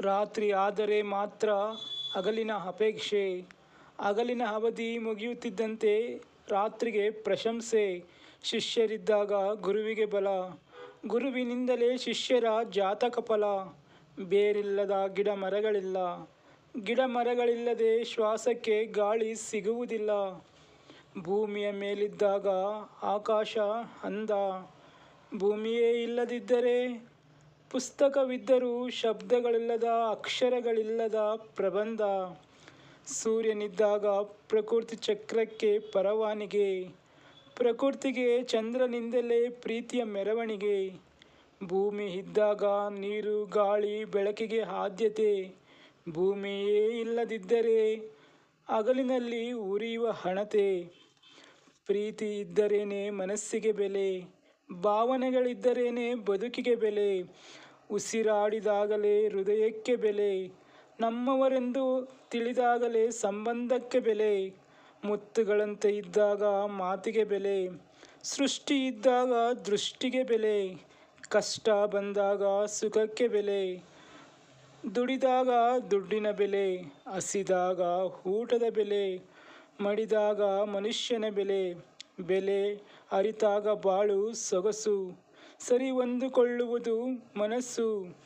ರಾತ್ರಿ ಆದರೆ ಮಾತ್ರ ಹಗಲಿನ ಅಪೇಕ್ಷೆ. ಹಗಲಿನ ಅವಧಿ ಮುಗಿಯುತ್ತಿದ್ದಂತೆ ರಾತ್ರಿಗೆ ಪ್ರಶಂಸೆ. ಶಿಷ್ಯರಿದ್ದಾಗ ಗುರುವಿಗೆ ಬಲ. ಗುರುವಿನಿಂದಲೇ ಶಿಷ್ಯರ ಜಾತಕ ಫಲ. ಬೇರಿಲ್ಲದ ಗಿಡ ಮರಗಳಿಲ್ಲ ಗಿಡ ಮರಗಳಿಲ್ಲದೆ ಶ್ವಾಸಕ್ಕೆ ಗಾಳಿ ಸಿಗುವುದಿಲ್ಲ. ಭೂಮಿಯ ಮೇಲಿದ್ದಾಗ ಆಕಾಶ ಅಂದ. ಭೂಮಿಯೇ ಇಲ್ಲದಿದ್ದರೆ ಪುಸ್ತಕವಿದ್ದರೂ ಶಬ್ದಗಳಿಲ್ಲದ, ಅಕ್ಷರಗಳಿಲ್ಲದ ಪ್ರಬಂಧ. ಸೂರ್ಯನಿದ್ದಾಗ ಪ್ರಕೃತಿ ಚಕ್ರಕ್ಕೆ ಪರವಾನಿಗೆ. ಪ್ರಕೃತಿಗೆ ಚಂದ್ರನಿಂದಲೇ ಪ್ರೀತಿಯ ಮೆರವಣಿಗೆ. ಭೂಮಿ ಇದ್ದಾಗ ನೀರು, ಗಾಳಿ, ಬೆಳಕಿಗೆ ಆದ್ಯತೆ. ಭೂಮಿಯೇ ಇಲ್ಲದಿದ್ದರೆ ಹಗಲಿನಲ್ಲಿ ಉರಿಯುವ ಹಣತೆ. ಪ್ರೀತಿ ಇದ್ದರೇನೆ ಮನಸ್ಸಿಗೆ ಬೆಲೆ. ಭಾವನೆಗಳಿದ್ದರೇನೆ ಬದುಕಿಗೆ ಬೆಲೆ? ಉಸಿರಾಡಿದಾಗಲೇ ಹೃದಯಕ್ಕೆ ಬೆಲೆ? ನಮ್ಮವರೆಂದು ತಿಳಿದಾಗಲೇ ಸಂಬಂಧಕ್ಕೆ ಬೆಲೆ? ಮುತ್ತುಗಳಂತೆ ಇದ್ದಾಗ ಮಾತಿಗೆ ಬೆಲೆ? ಸೃಷ್ಟಿ ಇದ್ದಾಗ ದೃಷ್ಟಿಗೆ ಬೆಲೆ? ಕಷ್ಟ ಬಂದಾಗ ಸುಖಕ್ಕೆ ಬೆಲೆ? ದುಡಿದಾಗ ದುಡ್ಡಿನ ಬೆಲೆ? ಹಸಿದಾಗ ಊಟದ ಬೆಲೆ? ಮಡಿದಾಗ ಮನುಷ್ಯನ ಬೆಲೆ? ಬೆಲೆ ಅರಿತಾಗ ಬಾಳು ಸೊಗಸು. ಸರಿ ಹೊಂದಿಕೊಳ್ಳುವುದು ಮನಸ್ಸು.